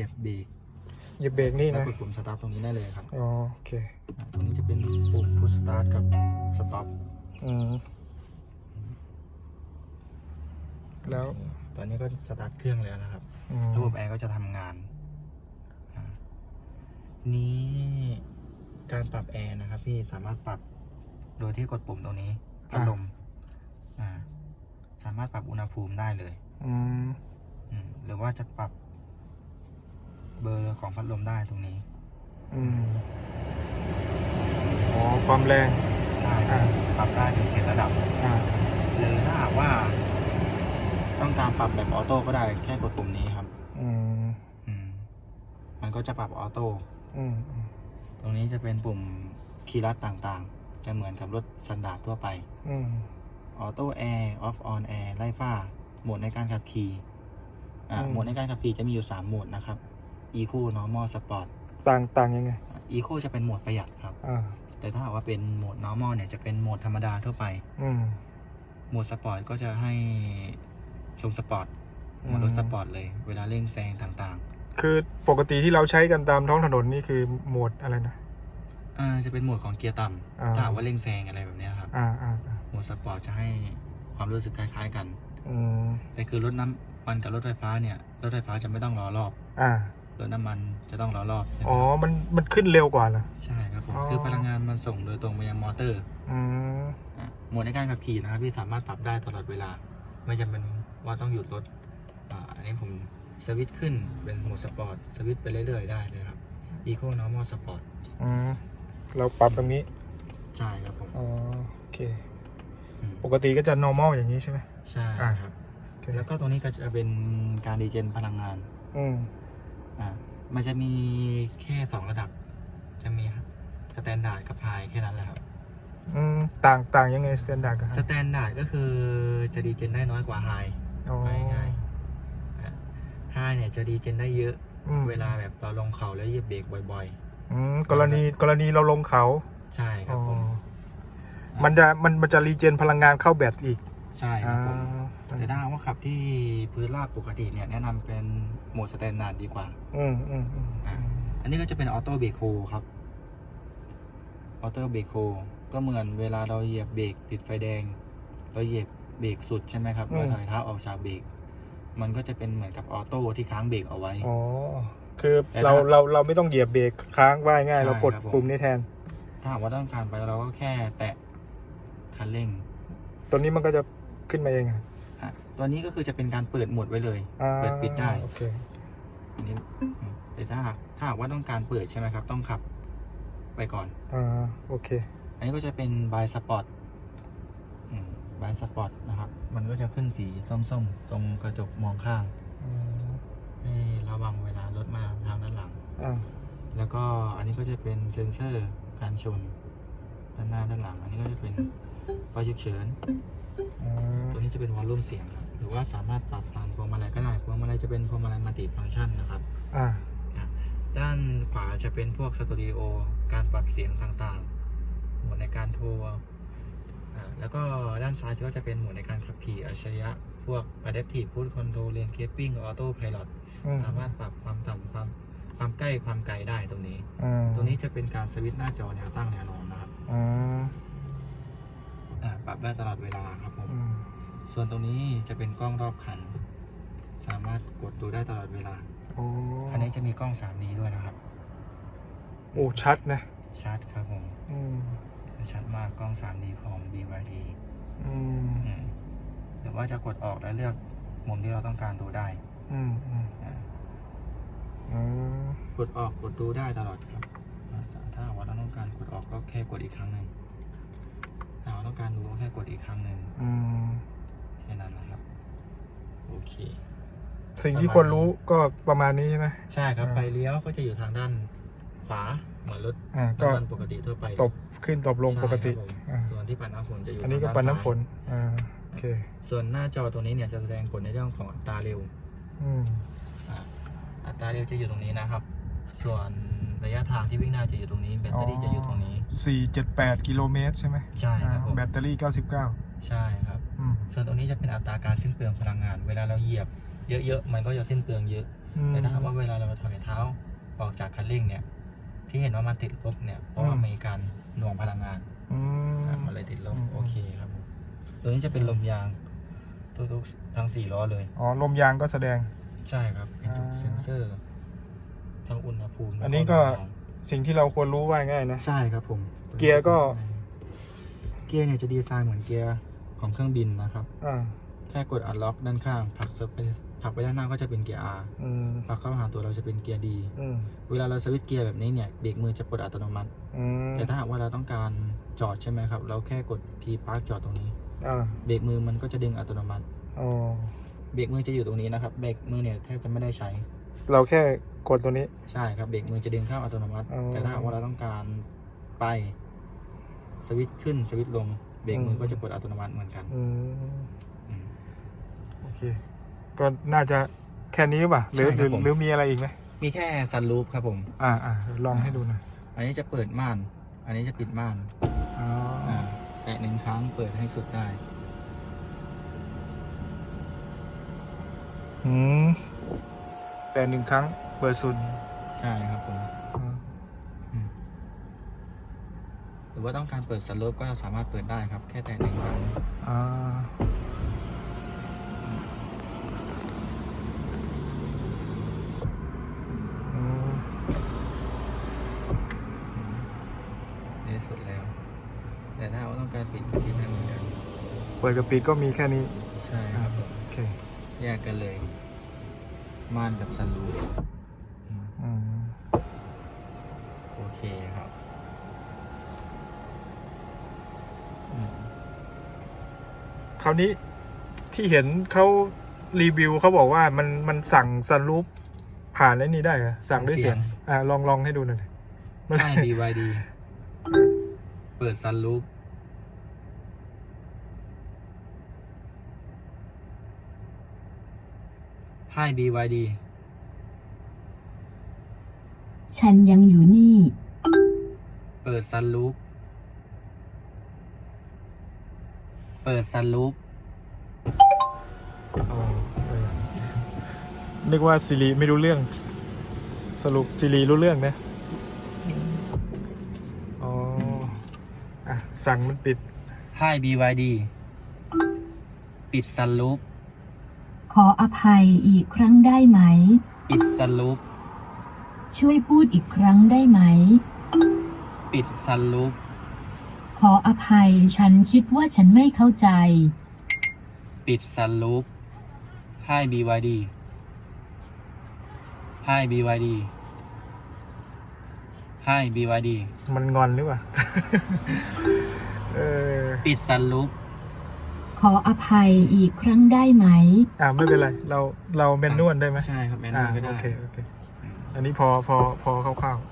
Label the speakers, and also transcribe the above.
Speaker 1: เหยียบเบรก
Speaker 2: เหยียบเบรกนี่
Speaker 1: แล้ว
Speaker 2: นะ
Speaker 1: กดปุ่มสตาร์ทตรงนี้ได้เลยครับ
Speaker 2: อ๋อโอเค
Speaker 1: อ่าตรงนี้จะเป็นปุ่มพุชสตาร์ทกับสต็อป
Speaker 2: อืม แล้ว
Speaker 1: ตอนนี้ก็สตาร์ทเครื่องแล้วนะครับ
Speaker 2: อืม
Speaker 1: ระบบแอร์ก็จะทำงานอ่านี้การปรับแอร์นะครับ พี่สามารถปรับโดยที่กดปุ่มตรงนี้พัดลมอ่าสามารถปรับอุณหภูมิได้เลย
Speaker 2: อืม
Speaker 1: อืมหรือว่าจะปรับ เบอร์ของพัดลมได้ตรงนี้
Speaker 2: อืมอ๋อความแรง
Speaker 1: ใช่
Speaker 2: อ่า
Speaker 1: ปรับได้ถึงเจ็ดระดับ
Speaker 2: อ่า
Speaker 1: หรือถ้าหากว่า ต้องการปรับแบบออโต้ก็ได้แค่กดปุ่มนี้ครับ
Speaker 2: อืม
Speaker 1: อืม มันก็จะปรับออโต้
Speaker 2: อืมอืม
Speaker 1: ตรงนี้จะเป็นปุ่มคีย์ลัดต่างๆ จะเหมือนกับรถสแตนดาร์ดทั่วไป
Speaker 2: อืม
Speaker 1: ออโต้แอร์ออฟออนแอร์ไล่ฟ้า โหมดในการขับขี่อ่า
Speaker 2: อืม
Speaker 1: โหมดในการขับขี่จะมีอยู่ 3 โหมดนะครับ Eco Normal Sport
Speaker 2: ต่างต่างยังไง
Speaker 1: Eco จะเป็นโหมดประหยัดครับ
Speaker 2: อ่า
Speaker 1: แต่ถ้าหากว่าเป็นโหมด normal เนี่ยจะเป็นโหมดธรรมดาทั่วไป
Speaker 2: อืม
Speaker 1: โหมดสปอร์ตก็จะให้ทรงสปอร์ต
Speaker 2: อืม
Speaker 1: โหมดรถสปอร์ตเลย เวลาเร่งแซงต่าง
Speaker 2: คือปกติที่เราใช้กันตามท้องถนนนี่คือโหมดอะไรนะ
Speaker 1: ๆอ่าจะเป็นโหมดของเกียร์ต่
Speaker 2: อ่าำ
Speaker 1: ถ้าหากว่าเร่งแซงอะไรแบบเนี้ยครับ
Speaker 2: อ่าอ่าอ่า
Speaker 1: โหมดสปอร์ตจะให้ความรู้สึกคล้ายๆกัน
Speaker 2: อืม
Speaker 1: แต่คือรถน้ำมันกับรถไฟฟ้าเนี่ย รถไฟฟ้าจะไม่ต้องรอรอบ
Speaker 2: อ่า
Speaker 1: รถน้ำมันจะต้องรอรอบใช่ไหม
Speaker 2: อ๋อ มัน มันขึ้นเร็วกว่าเหรอ
Speaker 1: ใช่ครับผม
Speaker 2: อ๋อ
Speaker 1: คือพลังงานมันส่งโดยตรงไปยังมอเตอร์
Speaker 2: อืม
Speaker 1: อะโหมดในการขับขี่นะครับพี่สามารถปรับได้ตลอดเวลา ไม่จำเป็นว่าต้องหยุดรถอ่าอันนี้ผมสวิตช์ขึ้นเป็นโหมดสปอร์ตสวิตช์ไปเรื่อยๆได้เลยครับ Eco Normal Sport
Speaker 2: อืม เราปรับตรงนี้
Speaker 1: ใช่ครับผม
Speaker 2: อ๋อ โอเค
Speaker 1: อืม
Speaker 2: ปกติก็จะ normal อย่างนี้ใช่ไหม
Speaker 1: ใช่
Speaker 2: อ่า
Speaker 1: ครับ
Speaker 2: โอเค
Speaker 1: แล้วก็ตัวนี้ก็จะเป็นการดีเจนพลังงาน
Speaker 2: อืม
Speaker 1: อ่ามันจะมีแค่สองระดับ จะมีสแตนดาร์ดกับไฮแค่นั้นแหละครับ
Speaker 2: อืมต่างต่างยังไง standard กับ
Speaker 1: สแตนดาร์ดก็คือจะดีเจนได้น้อยกว่าไฮ
Speaker 2: อ๋อ
Speaker 1: ง่ายไฮเนี่ยจะดีเจนได้เยอะ
Speaker 2: อืม
Speaker 1: เวลาแบบเราลงเขาแล้วเหยียบเบรกบ่อย
Speaker 2: อืมกรณีกรณีเราลงเขา
Speaker 1: ๆใช่ครั
Speaker 2: อ๋
Speaker 1: บ
Speaker 2: อ
Speaker 1: ผม
Speaker 2: มันจะมันมันจะรีเจนพลังงานเข้าแบตอีก
Speaker 1: ใช่ค
Speaker 2: อ่า
Speaker 1: รับผม แต่ถ้าหากว่าขับที่พื้นราบปกติเนี่ยแนะนำเป็นโหมดสแตนดาร์ดดีกว่า
Speaker 2: อืมอืมอืม
Speaker 1: อ่าอันนี้ก็จะเป็นออโต้เบรกโฮครับออโต้เบรกโฮก็เหมือนเวลาเราเหยียบเบรกติดไฟแดง เราเหยียบเบรกสุดใช่ไหมครับเราถอยเท้าออกจากเบรกมันก็จะเป็นเหมือนกับออโต้ที่ค้างเบรกเอาไว้
Speaker 2: อ๋อคือ
Speaker 1: แต่
Speaker 2: เรา
Speaker 1: ถ้า
Speaker 2: เราเราไม่ต้องเหยียบเบรกค้างว่ายง่าย
Speaker 1: ใช่
Speaker 2: เรากด
Speaker 1: ครับผม
Speaker 2: ปุ่มนี้แทน
Speaker 1: ถ้าหากว่าต้องการไปเราก็แค่แตะคันเร่ง
Speaker 2: ตัวนี้มันก็จะขึ้นมาเอง อะ
Speaker 1: อะตัวนี้ก็คือจะเป็นการเปิดโหมดไว้เลย
Speaker 2: อ่า
Speaker 1: เปิดปิดได้
Speaker 2: โอเค
Speaker 1: อันนี้อืมแต่ถ้าหากถ้าหากว่าต้องการเปิดใช่ไหมครับ ต้องขับไปก่อน
Speaker 2: อ่าโอเค
Speaker 1: อันนี้ก็จะเป็นบายสปอร์ตบายสปอร์ตนะครับ มันก็จะขึ้นสีส้มๆ ตรงกระจกมองข้าง
Speaker 2: อืม
Speaker 1: ให้ระวังเวลารถมาทางด้านหลัง
Speaker 2: อ่า
Speaker 1: แล้วก็อันนี้ก็จะเป็นเซ็นเซอร์การชนด้านหน้าด้านหลัง อันนี้ก็จะเป็นไฟฉุกเฉิน
Speaker 2: อืม
Speaker 1: ตัว นี้จะเป็นวอลลุ่มเสียงครับหรือว่าสามารถปรับผ่านพวงมาลัยก็ได้พวงมาลัยจะเป็นพวงมาลัยมัลติฟังก์ชันนะครับ
Speaker 2: อ่า
Speaker 1: อะด้านขวาจะเป็นพวกสตูดิโอการปรับเสียงต่างๆหมวดในการโทรอะแล้วก็ด้านซ้ายก็จะเป็นหมวดในการขับขี่อัจฉริยะ พวก Adaptive Cruise Control Lane Keeping Auto Pilot
Speaker 2: อืม
Speaker 1: สามารถปรับความต่ำความความใกล้ความไกลได้ตรงนี้
Speaker 2: อืม
Speaker 1: ตรงนี้จะเป็นการสวิตช์หน้าจอแนวตั้งแนวนอนนะครับ
Speaker 2: อืม
Speaker 1: อะปรับได้ตลอดเวลาครับผม
Speaker 2: อืม
Speaker 1: ส่วนตรงนี้จะเป็นกล้องรอบคัน สามารถกดดูได้ตลอดเวลา
Speaker 2: โอ้
Speaker 1: คันนี้จะมีกล้อง3นี้ด้วยนะครับ
Speaker 2: โอ้ชัดนะ
Speaker 1: ชัดครับผม
Speaker 2: อืม
Speaker 1: ชัดมากกล้อง 3D ของ BYD
Speaker 2: อืม
Speaker 1: อืมหรือว่าจะกดออกแล้วเลือกมุมที่เราต้องการดูได้
Speaker 2: อืมอืม
Speaker 1: อ่า
Speaker 2: อืม
Speaker 1: กดออกกดดูได้ตลอดครับอ่าแต่ถ้าหากว่าเราต้องการกดออกก็แค่กดอีกครั้งหนึ่งถ้าเราต้องการดูก็แค่กดอีกครั้งหนึ่ง
Speaker 2: อืม
Speaker 1: แค่นั้นนะครับ โอเค
Speaker 2: สิ่งที่
Speaker 1: ป
Speaker 2: ค
Speaker 1: ระ
Speaker 2: ว
Speaker 1: มาณ
Speaker 2: รรู้
Speaker 1: นี้
Speaker 2: ก็ประมาณนี้ใช่ไหม
Speaker 1: ใช่ครับ
Speaker 2: อ่า
Speaker 1: ไฟเลี้ยวก็จะอยู่ทางด้านขวาเหมือนรถ
Speaker 2: อ่าก็
Speaker 1: น้ำมันปกติทั่วไป
Speaker 2: ตบขึ้นตบลงปกติ
Speaker 1: ใช่ครับผม
Speaker 2: อ่า
Speaker 1: ส่วนที่ปัดน้ำฝนจะอยู่
Speaker 2: อันนี้ก็
Speaker 1: ทาง
Speaker 2: ปัน
Speaker 1: ด้า
Speaker 2: น้ำฝน
Speaker 1: ซ้าย
Speaker 2: อ่าโอเค
Speaker 1: ส่วนหน้าจอตัวนี้เนี่ยจะแสดงผลในเรื่องของอัตราเร็ว
Speaker 2: อืม
Speaker 1: อ่าอัตราเร็วจะอยู่ตรงนี้นะครับ ส่วนระยะทางที่วิ่งได้จะอยู่ตรงนี้ แบตเตอรี่จะอยู่ตรงนี้
Speaker 2: สี่เจ็ดแปดกิโลเมตรใช่ไหม
Speaker 1: ใช่ครับผม
Speaker 2: แบตเตอรี่เก้าสิบเก้า
Speaker 1: ใช่ครับ
Speaker 2: อืม
Speaker 1: ส่วนตรงนี้จะเป็นอัตราการสิ้นเปลืองพลังงาน เวลาเราเหยียบเยอะๆ มันก็จะสิ้นเปลืองเยอะ
Speaker 2: อืม
Speaker 1: แต่ถ้าหากว่าเวลาเราถอยเท้าออกจากคันเร่งเนี่ย ที่เห็นว่ามันติดลบเนี่ย เพราะว่า
Speaker 2: อืม
Speaker 1: มีการหน่วงพลังงาน
Speaker 2: อืม
Speaker 1: อะมันเลยติดลบ
Speaker 2: อืม
Speaker 1: โอเคครับผม ตัวนี้จะเป็นลมยางทุกๆทั้งสี่ล้อเลย
Speaker 2: อ๋อ ลมยางก็แสดง
Speaker 1: ใช่ครับ เป็นทุก
Speaker 2: อ่า
Speaker 1: เซ็นเซอร์ ทั้งอุณหภูมิ
Speaker 2: อันนี้ก็สิ่งที่เราควรรู้ว่าง่ายนะ
Speaker 1: ใช่ครับผม
Speaker 2: เกียร์ก็
Speaker 1: เกียร์เนี่ยจะดีไซน์เหมือนเกียร์ ของเครื่องบินนะครับ
Speaker 2: อ่า
Speaker 1: แค่กดอัดล็อกด้านข้างผลักไปผลักไปด้านหน้าก็จะเป็นเกียร์ R
Speaker 2: อืม
Speaker 1: ผลักเข้าหาตัวเราจะเป็นเกียร์ D
Speaker 2: อืม
Speaker 1: เวลาเราสวิตช์เกียร์แบบนี้เนี่ยเบรกมือจะปลดอัตโนมัติ
Speaker 2: อืม
Speaker 1: แต่ถ้าหากว่าเราต้องการจอดใช่ไหมครับ เราแค่กด P Park จอดตรงนี้
Speaker 2: อ่า
Speaker 1: เบรกมือมันก็จะดึงอัตโนมัติ
Speaker 2: อ๋อ
Speaker 1: เบรกมือจะอยู่ตรงนี้นะครับ เบรกมือเนี่ยแทบจะไม่ได้ใช้
Speaker 2: เราแค่กดตัวนี้
Speaker 1: ใช่ครับ เบรกมือจะดึงเข้าอัตโนมัติ
Speaker 2: อ๋อ
Speaker 1: แต่ถ้าหากว่าเราต้องการไป สวิตช์ขึ้นสวิตช์ลง เบรกมือ
Speaker 2: ม
Speaker 1: ก็จะปลดอัตโนมัติเหมือนกัน
Speaker 2: อืม
Speaker 1: อืม
Speaker 2: โอเค ก็น่าจะแค่นี้หรือเปล่าหรือ
Speaker 1: ใช่
Speaker 2: ห
Speaker 1: ครั
Speaker 2: รื
Speaker 1: บ
Speaker 2: อ
Speaker 1: ผม
Speaker 2: หรือมีอะไรอีกไหม
Speaker 1: มีแค่ซันรูฟครับผม
Speaker 2: อ่าอ่าลองให้ดูหน่อย
Speaker 1: อันนี้จะเปิดม่าน อันนี้จะปิดม่าน
Speaker 2: อ๋ออ
Speaker 1: อ่าแตะหนึ่งครั้งเปิดให้สุดได้
Speaker 2: อืมแต่หนึ่งครั้งเปิดสุด
Speaker 1: ใช่ครับผม
Speaker 2: อ่า
Speaker 1: อืมห รือว่าต้องการเปิดสลูปก็สามารถเปิดได้ครับ แค่แตะหนึ่งครั้ง
Speaker 2: อ่าอืม
Speaker 1: นี่สุดแล้ว แต่ถ้าว่าต้องการปิดก็ปิดได้เหมือนกัน
Speaker 2: เปิดกับปิดก็มีแค่นี้
Speaker 1: ใช่
Speaker 2: อ่า
Speaker 1: ครับ
Speaker 2: โอเค
Speaker 1: แยกกันเลย ม่านกับซันรูฟอืม
Speaker 2: อืม
Speaker 1: โอเคครับอืม
Speaker 2: คราวนี้ที่เห็นเขารีวิวเขาบอกว่ามันมันสั่งซันรูปผ่านไอ้นี่ได้เหรอสั่งด้วยเสียง อ่าลองลองให้ดูหน่อยดิมัน
Speaker 1: ให้ BYD เปิดซันรูฟให้ BYD
Speaker 3: ฉันยังอยู่นี่
Speaker 1: เปิดซันรูฟเปิดซันรูฟ
Speaker 2: อ๋อเออนึกว่าซีรีไม่รู้เรื่อง สรุปซีรีรู้เรื่องนะอ๋ออะ สั่งมันปิด
Speaker 1: ให้ BYD ปิดซันรูฟ
Speaker 3: ขออภัยอีกครั้งได้ไหม
Speaker 1: ปิดซันรูฟ
Speaker 3: ช่วยพูดอีกครั้งได้ไหม
Speaker 1: ปิดซันรูฟ
Speaker 3: ขออภัยฉันคิดว่าฉันไม่เข้าใจ
Speaker 1: ปิดซันรูฟให้ BYD ให้ BYD ให้ BYD
Speaker 2: มันงอนหรือเปล่า เออ
Speaker 1: ปิดซันรูฟ
Speaker 3: ขออภัยอีกครั้งได้ไหม
Speaker 2: อ่าไม่เป็นไร เราเราเมนนวลได้ไหม
Speaker 1: ใช่ครับแมนน
Speaker 2: อ่าว
Speaker 1: ลก็ได้
Speaker 2: โอเคโอเค อันนี้พอพอพอคร่าวๆ